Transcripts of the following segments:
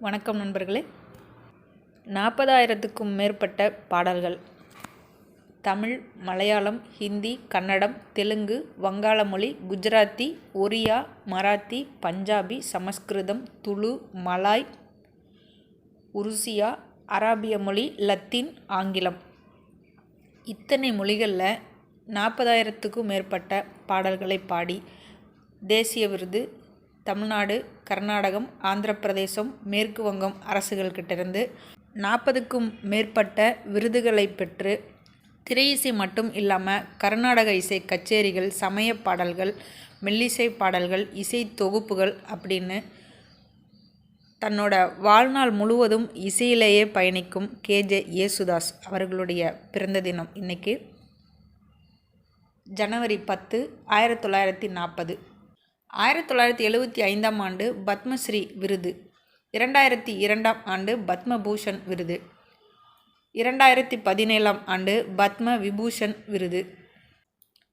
வணக்கம் நண்பர்களே. நாற்பதாயிரத்துக்கும் மேற்பட்ட பாடல்கள். தமிழ் மலையாளம் ஹிந்தி கன்னடம் தெலுங்கு வங்காள மொழி குஜராத்தி ஒரியா மராத்தி பஞ்சாபி சமஸ்கிருதம் துளு மலாய் உருசியா அராபிய மொழி லத்தீன் ஆங்கிலம். இத்தனை மொழிகளில் நாற்பதாயிரத்துக்கும் மேற்பட்ட பாடல்களை பாடி தேசிய விருது தமிழ்நாடு கர்நாடகம் ஆந்திர பிரதேசம் மேற்கு வங்கம் அரசுகள்கிட்டிருந்து நாற்பதுக்கும் மேற்பட்ட விருதுகளை பெற்று திரையிசை மட்டும் இல்லாமல் கர்நாடக இசை கச்சேரிகள் சமய பாடல்கள் மெல்லிசை பாடல்கள் இசை தொகுப்புகள் அப்படின்னு தன்னோட வாழ்நாள் முழுவதும் இசையிலேயே பயணிக்கும் கேஜே யேசுதாஸ் அவர்களுடைய பிறந்த தினம் இன்றைக்கி ஜனவரி பத்து ஆயிரத்தி தொள்ளாயிரத்தி நாற்பது. ஆயிரத்தி தொள்ளாயிரத்தி எழுபத்தி ஐந்தாம் ஆண்டு பத்மஸ்ரீ விருது. இரண்டாயிரத்தி இரண்டாம் ஆண்டு பத்மபூஷன் விருது. இரண்டாயிரத்தி பதினேழாம் ஆண்டு பத்ம விபூஷன் விருது.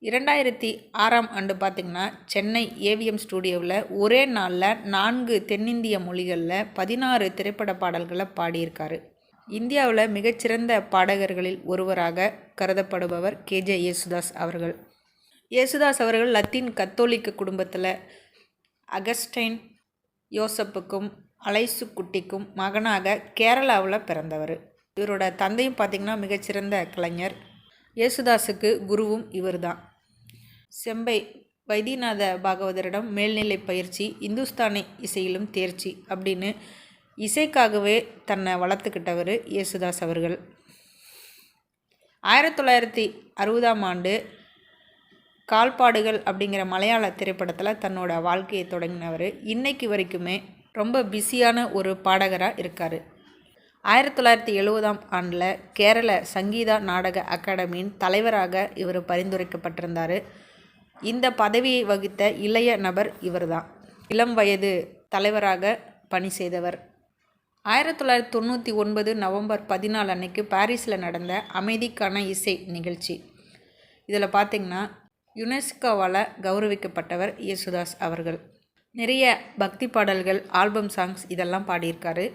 இரண்டாயிரத்தி ஆறாம் ஆண்டு பார்த்திங்கன்னா சென்னை ஏவிஎம் ஸ்டூடியோவில் ஒரே நாளில் நான்கு தென்னிந்திய மொழிகளில் பதினாறு திரைப்பட பாடல்களை பாடியிருக்காரு. இந்தியாவில் மிகச்சிறந்த பாடகர்களில் ஒருவராக கருதப்படுபவர் கேஜே யேசுதாஸ் அவர்கள். இயேசுதாஸ் அவர்கள் லத்தீன் கத்தோலிக்க குடும்பத்தில் அகஸ்டைன் யோசப்புக்கும் அலைசு குட்டிக்கும் மகனாக கேரளாவில் பிறந்தவர். இவரோட தந்தையும் பார்த்திங்கன்னா மிகச்சிறந்த கலைஞர். இயேசுதாஸுக்கு குருவும் இவர் தான் செம்பை வைத்தியநாத பாகவதரிடம் மேல்நிலை பயிற்சி இந்துஸ்தானி இசையிலும் தேர்ச்சி அப்படின்னு இசைக்காகவே தன்னை வளர்த்துக்கிட்டவர் இயேசுதாஸ் அவர்கள். ஆயிரத்தி தொள்ளாயிரத்தி அறுபதாம் ஆண்டு கால்பாடுகள் அப்படிங்கிற மலையாள திரைப்படத்தில் தன்னோட வாழ்க்கையை தொடங்கினவர். இன்னைக்கு வரைக்குமே ரொம்ப பிஸியான ஒரு பாடகராக இருக்கார். ஆயிரத்தி தொள்ளாயிரத்தி எழுபதாம் ஆண்டில் கேரள சங்கீதா நாடக அகாடமியின் தலைவராக இவர் பரிந்துரைக்கப்பட்டிருந்தார். இந்த பதவியை வகித்த இளைய நபர் இவர்தான். இளம் வயது தலைவராக பணி செய்தவர். ஆயிரத்தி தொள்ளாயிரத்தி தொண்ணூற்றி ஒன்பது நவம்பர் பதினாலு அன்னைக்கு பாரிஸில் நடந்த அமைதிக்கான இசை நிகழ்ச்சி. இதில் பார்த்திங்கன்னா யுனெஸ்கோவால் கௌரவிக்கப்பட்டவர் யேசுதாஸ் அவர்கள். நிறைய பக்தி பாடல்கள் ஆல்பம் சாங்ஸ் இதெல்லாம் பாடியிருக்காரு.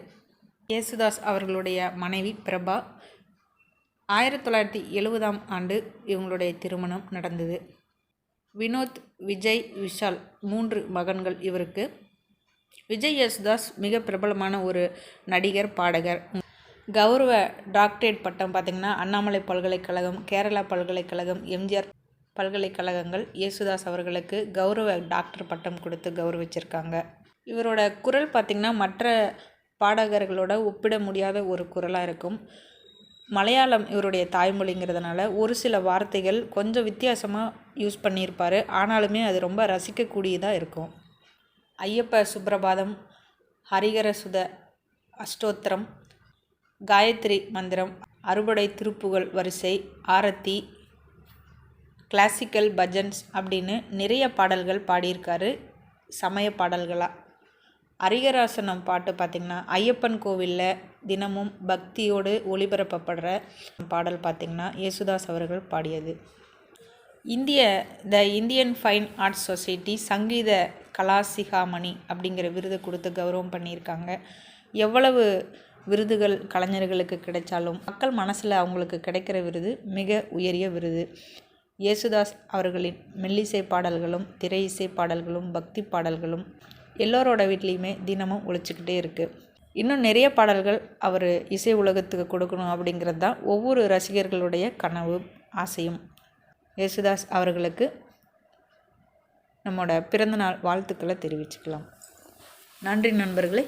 யேசுதாஸ் அவர்களுடைய மனைவி பிரபா. ஆயிரத்தி தொள்ளாயிரத்தி எழுபதாம் ஆண்டு இவங்களுடைய திருமணம் நடந்தது. வினோத் விஜய் விஷால் மூன்று மகன்கள் இவருக்கு. விஜய் யேசுதாஸ் மிக பிரபலமான ஒரு நடிகர் பாடகர். கௌரவ டாக்டரேட் பட்டம் பார்த்திங்கன்னா அண்ணாமலை பல்கலைக்கழகம் கேரளா பல்கலைக்கழகம் எம்ஜிஆர் பல்கலைக்கழகங்கள் இயேசுதாஸ் அவர்களுக்கு கௌரவ டாக்டர் பட்டம் கொடுத்து கௌரவிச்சிருக்காங்க. இவரோட குரல் பார்த்திங்கன்னா மற்ற பாடகர்களோட ஒப்பிட முடியாத ஒரு குரலாக இருக்கும். மலையாளம் இவருடைய தாய்மொழிங்கிறதுனால ஒரு சில வார்த்தைகள் கொஞ்சம் வித்தியாசமாக யூஸ் பண்ணியிருப்பார். ஆனாலுமே அது ரொம்ப ரசிக்கக்கூடியதாக இருக்கும். ஐயப்ப சுப்ரபாதம் ஹரிகர சுத அஷ்டோத்திரம் காயத்ரி மந்திரம் அறுபடை திருப்புகள் வரிசை ஆரத்தி கிளாசிக்கல் பஜன்ஸ் அப்படின்னு நிறைய பாடல்கள் பாடியிருக்காரு. சமய பாடல்களாக அரிகராசனம் பாட்டு பார்த்திங்கன்னா ஐயப்பன் கோவிலில் தினமும் பக்தியோடு ஒளிபரப்பப்படுற பாடல் பார்த்திங்கன்னா யேசுதாஸ் அவர்கள் பாடியது. இந்திய the Indian fine arts society Sangeetha Kalasikhamani அப்படிங்கிற விருது கொடுத்து கௌரவம் பண்ணியிருக்காங்க. எவ்வளவு விருதுகள் கலைஞர்களுக்கு கிடைச்சாலும் மக்கள் மனசில் அவங்களுக்கு கிடைக்கிற விருது மிக உயரிய விருது. இயேசுதாஸ் அவர்களின் மெல்லிசை பாடல்களும் திரை இசை பாடல்களும் பக்தி பாடல்களும் எல்லோரோட வீட்லேயுமே தினமும் ஒழிச்சிக்கிட்டே இருக்குது இன்னும் நிறைய பாடல்கள் அவர் இசை உலகத்துக்கு கொடுக்கணும் அப்படிங்கிறது தான் ஒவ்வொரு ரசிகர்களுடைய கனவு ஆசையும். யேசுதாஸ் அவர்களுக்கு நம்மளோட பிறந்தநாள் வாழ்த்துக்களை தெரிவிச்சுக்கலாம். நன்றி நண்பர்களே.